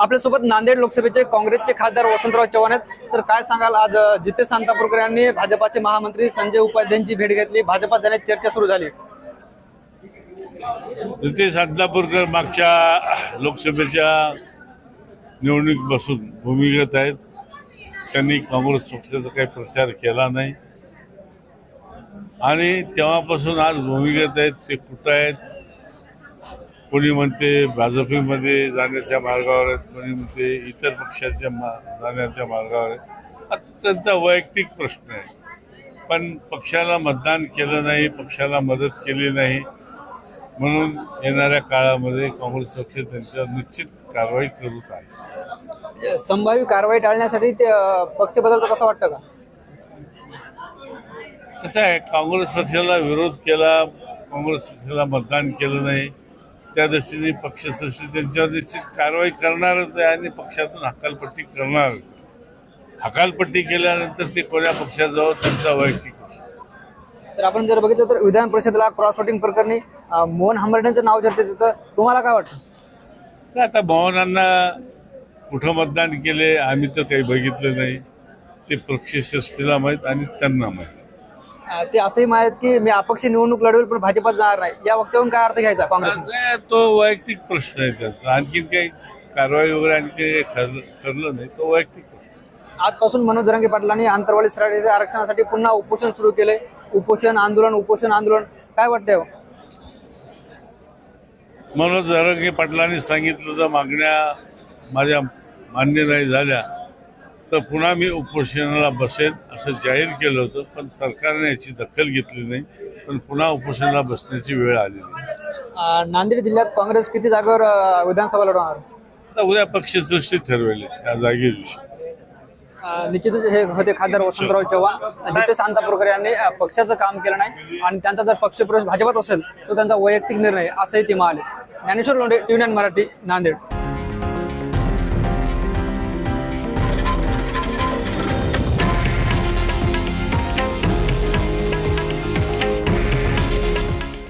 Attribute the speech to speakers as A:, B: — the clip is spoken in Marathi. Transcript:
A: आपल्यासोबत नांदेड लोकसभेचे काँग्रेसचे खासदार वसंतराव चव्हाण आहेत. सर काय सांगाल? आज अ, जितेश सांतापूरकर यांनी भाजपाचे महामंत्री संजय उपाध्यायांची भेट घेतली. भाजपात जाण्याची चर्चा सुरू झाली.
B: जितेश सांतापूरकर मागच्या लोकसभेच्या निवडणुकीपासून भूमिगत आहेत. त्यांनी काँग्रेस पक्षाचा काही प्रचार केला नाही. आणि तेव्हापासून आज भूमिगत आहेत ते कुठं आहेत? कोणी म्हणते भाजपमध्ये जाण्याच्या मार्गावर आहेत कोणी म्हणते इतर पक्षाच्या मा जाण्याच्या मार्गावर आहेत. आता त्यांचा वैयक्तिक प्रश्न आहे. पण पक्षाला मतदान केलं नाही पक्षाला मदत केली नाही म्हणून येणाऱ्या काळामध्ये काँग्रेस पक्ष त्यांच्यावर निश्चित कारवाई करत आहे.
A: म्हणजे संभाव्य कारवाई टाळण्यासाठी ते पक्ष बदलतात असं वाटतं का?
B: कसं आहे काँग्रेस पक्षाला विरोध केला काँग्रेस पक्षाला मतदान केलं नाही त्या दृष्टीने पक्षश्रेष्ठी त्यांच्यावर निश्चित कारवाई करणारच आहे आणि पक्षातून हकालपट्टी करणारच. हकालपट्टी केल्यानंतर ते कोण्या पक्षात जावं त्यांचा वैयक्तिक
A: सर आपण जर बघितलं तर विधान परिषदेला क्रॉस वोटिंग प्रकरणी मोहन हंबर्डेंचं नाव चर्चेत येतं तुम्हाला काय वाटतं?
B: आता भावनांना कुठं मतदान केले आम्ही तर काही बघितलं नाही. ते पक्षश्रेष्ठीला माहीत आणि त्यांना माहीत.
A: ते असंही माहीत की मी अपक्ष निवडणूक लढवेल पण भाजपात जाणार नाही. या वक्तव्यावरून काय अर्थ घ्यायचा काँग्रेसने
B: नाही, तो वैयक्तिक प्रश्न आहे त्याचा. आणखीन काही कारवाई वगैरे आणखी काही ठरलं ठरलं नाही. तो वैयक्तिक प्रश्न
A: आजपासून मनोज जरांगे पाटलांनी आंतरवाली सराटीच्या आरक्षणासाठी पुन्हा उपोषण सुरू केले उपोषण आंदोलन उपोषण आंदोलन. काय वाटतंय हो?
B: मनोज जरंगे पाटलांनी सांगितलं तर मागण्या माझ्या मान्य नाही झाल्या. तर पुन्हा मी उपोषणाला बसेन असं जाहीर केलं होतं पण सरकारने याची दखल घेतली नाही पण पुन्हा उपोषणाला बसण्याची वेळ आलेली आहे.
A: अ, नांदेड जिल्ह्यात काँग्रेस किती जागेवर अ, विधानसभा लढवणार?
B: आता उद्या पक्षश्रेष्ठी ठरवेल या जागेविषयी.
A: अ, निश्चितच हे होते खासदार वसंतराव चव्हाण जिथे शांतापूरकर यांनी अ, पक्षाचं काम केलं नाही आणि त्यांचा जर पक्ष प्रवेश भाजपात असेल तर त्यांचा वैयक्तिक निर्णय असंही ते म्हणाले. Dnyaneshwar Londhe T V nine Marathi Nanded.